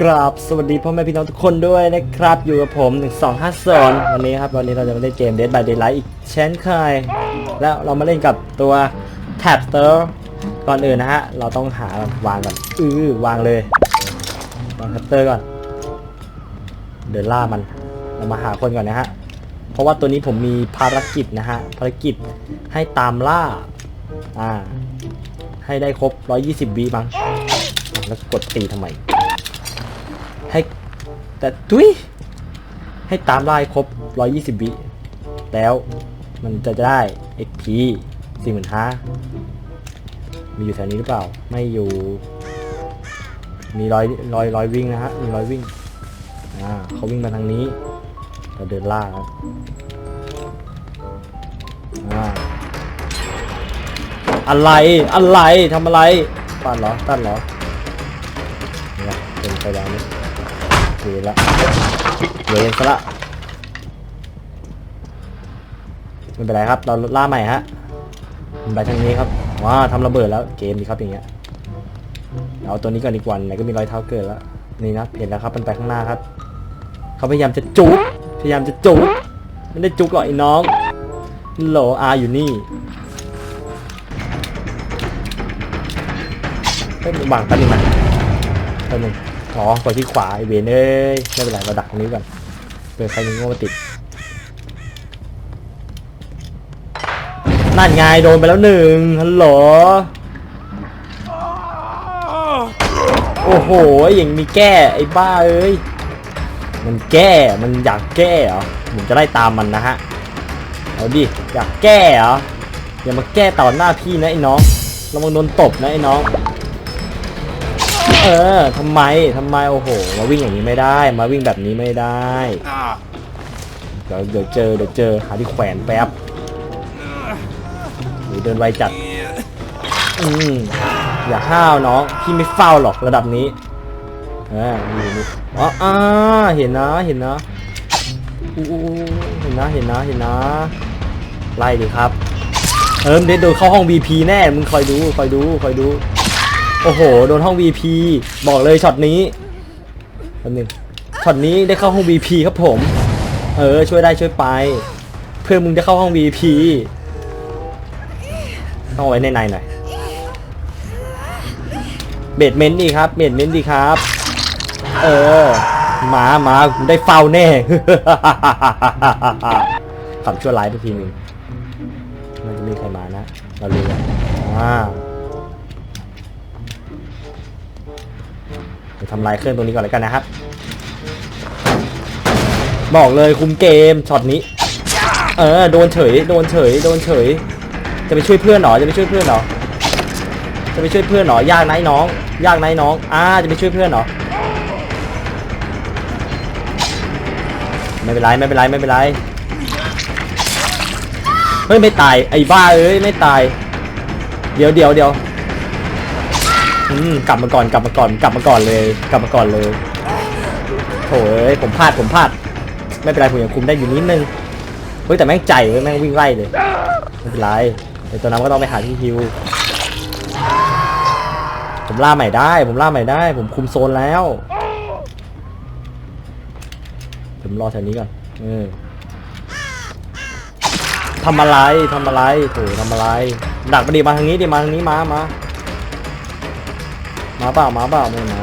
กราบสวัสดีพ่อแม่พี่น้องทุกคนด้วยนะครับ อยู่กับผม 1250วันนี้ครับ วันนี้เราจะมาเล่นเกม Dead by Daylight อีกเช่นเคย แล้วเรามาเล่นกับตัว t a p s t e r ก่อนอื่นนะฮะ เราต้องหาวางก่อนอือวางเลยวางคัตเตอร์ก่อน เดินล่ามัน เรามาหาคนก่อนนะฮะ เพราะว่าตัวนี้ผมมีภารกิจนะฮะ ภารกิจให้ตามล่า อ่า ให้ได้ครบ 120วิบังแล้วกดตีทำไม แต่ทุยให้ตามไล่าให้ครบ 120 วิ แล้วมันจะได้ XP 4 5 0 0 0มีอยู่แถวนี้หรือเปล่า ไม่อยู่ มีรอยรอยรอยวิ่งนะฮะ มีรอยวิ่ง อ่าเขาวิ่งมาทางนี้ เราเดินล่าครับอ่าอะไร อะไรทำอะไร ตันเหรอ ตันเหรอเนี่ยเป็นไปแล้วนี่ เวรละเวรซะละไม่เป็นไรครับ เราล่าใหม่ฮะมันไปทางนี้ครับว้าทำระเบิดแล้วเกมดีครับอย่างเงี้ยเอาตัวนี้ก่อนดีกว่าไหนก็มีรอยเท้าเกิดแล้วนี่นะเห็นแล้วครับมันไปข้างหน้าครับ เขาพยายามจะจุกพยายามจะจุกไม่ได้จุกหรอกไอ้น้องโหลอาอยู่นี่เฮ้ยบังแป๊บนึงนะแป๊บนึง อ๋อกดที่ขวาไอเวนเอ้ยไม่เป็นไรเราดักตรงนี้ก่อนเปิดใครมีโง่มาติดนั่นไงโดนไปแล้วหนึ่งฮัลโหลโอ้โหอย่างมีแก้ไอ้บ้าเอ้ยมันแก้มันอยากแก้เหรอผมจะไล่ตามมันนะฮะเอาดิอยากแก้เหรออย่ามาแก้ต่อหน้าพี่นะไอ้น้องระวังโดนตบนะไอ้น้อง เออทำไมทำไมโอ้โห มาวิ่งอย่างนี้ไม่ได้ มาวิ่งแบบนี้ไม่ได้เดี๋ยวเดี๋ยวเจอเดี๋ยวเจอหาที่แขวนแป๊บหรือเดินไวจัด อืมอย่าห้าวน้องพี่ไม่เฝ้าหรอกระดับนี้เออนี่นี่อ๋ออ่าเห็นนะเห็นนะอู้อู้อู้เห็นนะเห็นนะเห็นนะไล่ดิครับเออเด็ดโดนเข้าห้อง VP แน่มึงคอยดูคอยดูคอยดู โอ้โห โดนห้อง VP บอกเลยช็อตนี้แป๊บนึงช็อตนี้ได้เข้าห้อง VP ครับผม เออ ช่วยได้ช่วยไป เพื่อนมึงจะเข้าห้อง VP ต้องเอาไว้ในในหน่อยเบดเมนต์ดีครับเบดเมนต์ดีครับ เออมามาได้เฝ้าแน่ขำชั่วร้ายไปทีหนึ่งมันจะมีใครมานะ เรารู้แล้วอ่า ทำลายเครื่องตรงนี้ก่อนเลยกันนะครับ บอกเลยคุมเกมช็อตนี้ เออโดนเฉย โดนเฉย โดนเฉย จะไปช่วยเพื่อนเหรอจะไปช่วยเพื่อนเหรอจะไปช่วยเพื่อนเหรอยากนะไอ้น้อง ยากนะไอ้น้องอ่าจะไปช่วยเพื่อนเหรอไม่เป็นไรไม่เป็นไรไม่เป็นไรเฮ้ยไม่ตายไอ้บ้าเอ้ยไม่ตาย เดี๋ยวเดี๋ยวเดี๋ยว อืมกลับมาก่อนกลับมาก่อนกลับมาก่อนเลย กลับมาก่อนเลยโถ่เอ้ยผมพลาดผมพลาด ไม่เป็นไรผมยังคุมได้อยู่นิดนึงเฮ้ยแต่แม่งใจเว้ยแม่งวิ่งไล่เลยไม่เป็นไรแต่ตัวนั้นก็ต้องไปหาที่ฮิวผมล่าใหม่ได้ ผมล่าใหม่ได้ ผมคุมโซนแล้วผมรอแถวนี้ก่อนเออทำอะไรทำอะไรโถทำอะไร ดักมาดิมาทางนี้ดิมาทางนี้มามา มาเปล่ามาเปล่าไม่มา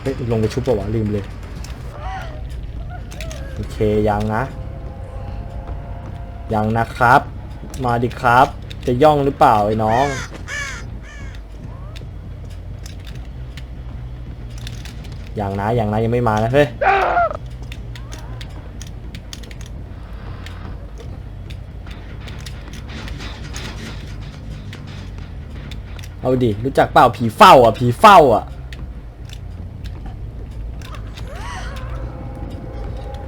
เฮ้ยลงไปชุบเปล่าวะลืมเลยโอเคยังนะยังนะครับ มาดิครับ จะย่องหรือเปล่าไอ้น้องอย่างนะอย่างนะยังไม่มานะเฮ้ย เอาดิ รู้จักเปล่าผีเฝ้าอะ ผีเฝ้าอะ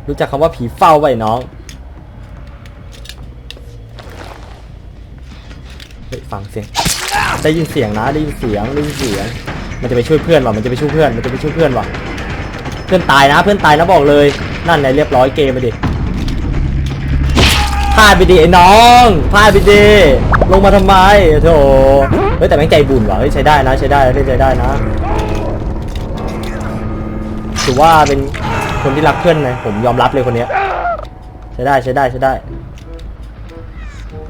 รู้จักคำว่าผีเฝ้าไว้น้องเฮ้ยฟังเสียง ได้ยินเสียงนะ ได้ยินเสียง ได้ยินเสียง มันจะไปช่วยเพื่อนว่ะ มันจะไปช่วยเพื่อน มันจะไปช่วยเพื่อนว่ะ เพื่อนตายนะ เพื่อนตายนะบอกเลย นั่นไงเรียบร้อยเกมไปดิพลาดไปดิไอ้น้องพลาดไปดิลงมาทำไมโธ่ เฮ้ยแต่แม่งใจบุญว่ะเฮ้ยใช้ได้นะใช้ได้เล่นใช้ได้นะถือว่าเป็นคนที่รักเพื่อนนะผมยอมรับเลยคนเนี้ยใช้ได้ใช้ได้ใช้ได้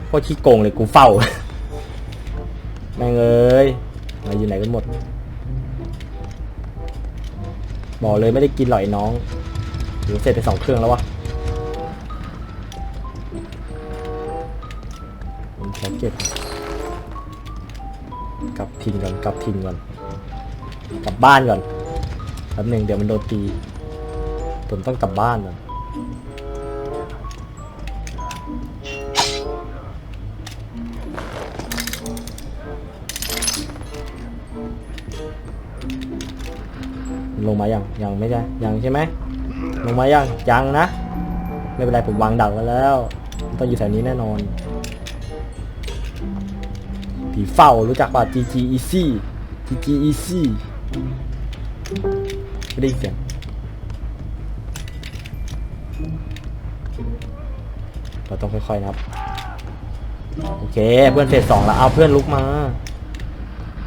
โคตรขี้โกงเลยกูเฝ้าแม่งเอ้ยมาอยู่ไหนกันหมดบอกเลยไม่ได้กินหรอกไอ้น้องหรือเสร็จไปสองเครื่องแล้ววะผมขอเก็บ กลับทินก่อนกลับทินก่อนกลับบ้านก่อนแป๊บหนึ่งเดี๋ยวมันโดนตีผมต้องกลับบ้านก่อนลงมายังยังไม่ใช่ยังใช่ไหมลงมายังยังนะ ไม่เป็นไรผมวางดักไว้แล้ว ต้องอยู่แถวนี้แน่นอน ผีเฝ้ารู้จักป่ะ GG Easy GG Easy ไม่ได้ยินเสียงเราต้องค่อยๆนะครับ โอเค เพื่อนเฟสสองแล้วเอาเพื่อนลุกมา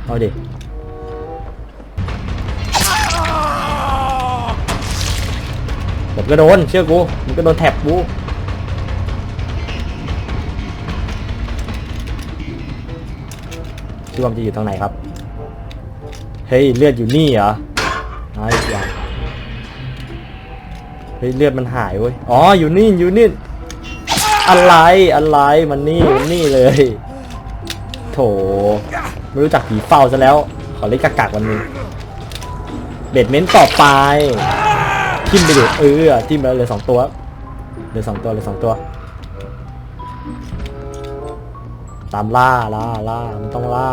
เอาดิผมก็โดน เชื่อกู มันก็โดนแท็บกู ความจะอยู่ตรงไหนครับ เฮ้ยเลือดอยู่นี่เหรอไอ้ยาเฮ้ยเลือดมันหายเว้ย อ๋ออยู่นี่อยู่นี่ อะไรอะไรมันนี่มันนี่เลย โถไม่รู้จักผีเฝ้าซะแล้ว ขอเล่นกากๆวันนี้ เบ็ดเม้นต่อไปทิ้มไปดิเออทิ้มไปเหลือสองตัวเหลือสองตัวเหลือสองตัว ตามล่าล่าล่ามันต้องล่า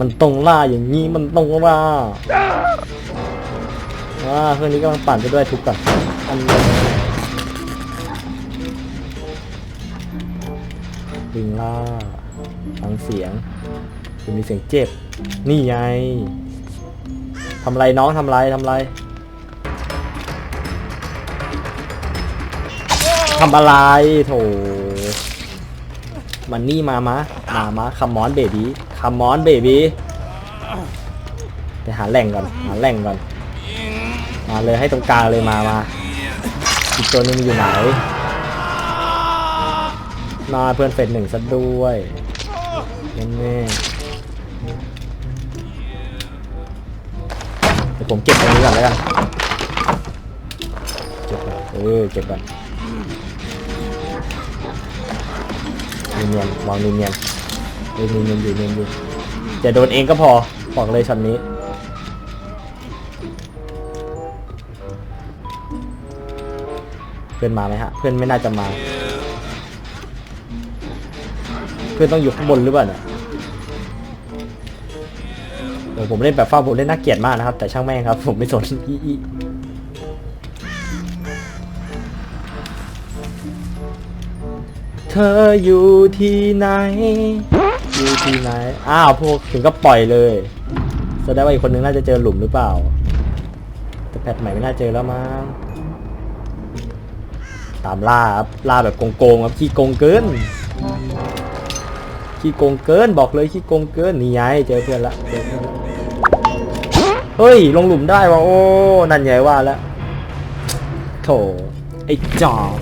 มันต้องล่าอย่างนี้มันต้องล่าอ่าเพื่อนนี้กำลังปั่นไปด้วยทุกก่อนอันนี้ดึงล่าฟังเสียงคือมีเสียงเจ็บ นี่ไงทำไรน้องทำไรทำไรทำอะไรโถ มันนี่มามะมามาคัมมอนเบบี้คัมมอนเบบี้ไปหาแหล่งก่อนหาแหล่งก่อน มาเลยให้ตรงกลางเลยมามาอีกตัวนึงมันอยู่ไหนนาเพื่อนเฟสหนึ่งซะด้วยแน่ๆเดี๋ยวผมเก็บตรงนี้ก่อนแล้วกันเก็บก่อนเออเก็บก่อน เนียนๆวางเนียนๆเออเนียนๆอยู่เนียนอยู่อย่าโดนเองก็พอบอกเลยช็อตนี้ เพื่อนมาไหมฮะ เพื่อนไม่น่าจะมา เพื่อนต้องอยู่ข้างบนหรือเปล่าเนี่ยโอ้ผมเล่นแบบเฝ้าผมเล่นน่าเกลียดมากนะครับ แต่ช่างแม่งครับ ผมไม่สนอี เธออยู่ที่ไหน อยู่ที่ไหน อ้าวพวกถึงก็ปล่อยเลยแสดงว่าอีกคนนึงน่าจะเจอหลุมหรือเปล่า แต่แพทใหม่ไม่น่าเจอแล้วมั้ง ตามล่าครับ ล่าแบบโกงๆครับ ขี้โกงเกิน ขี้โกงเกินบอกเลยขี้โกงเกิน นี่ไงเจอเพื่อนละเจอเพื่อนละเฮ้ย ลงหลุมได้ว่ะโอ้ นั่นไงว่าแล้วโถไอ้จอก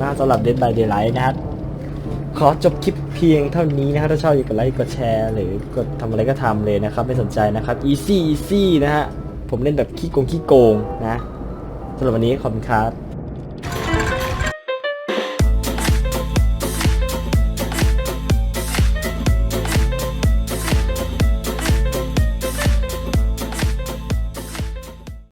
น่าสำหรับเด d บายเด y ไลท์นะครับขอจบคลิปเพียงเท่านี้นะครับถ้าชอบอย่ากดไลค์กดแชร์หรือกดทำอะไรก็ทำเลยนะครับ ไม่สนใจนะครับ easy easy นะฮะผมเล่นแบบขี้โกงขี้โกงนะสำหรับวันนี้ขอบคุณครับ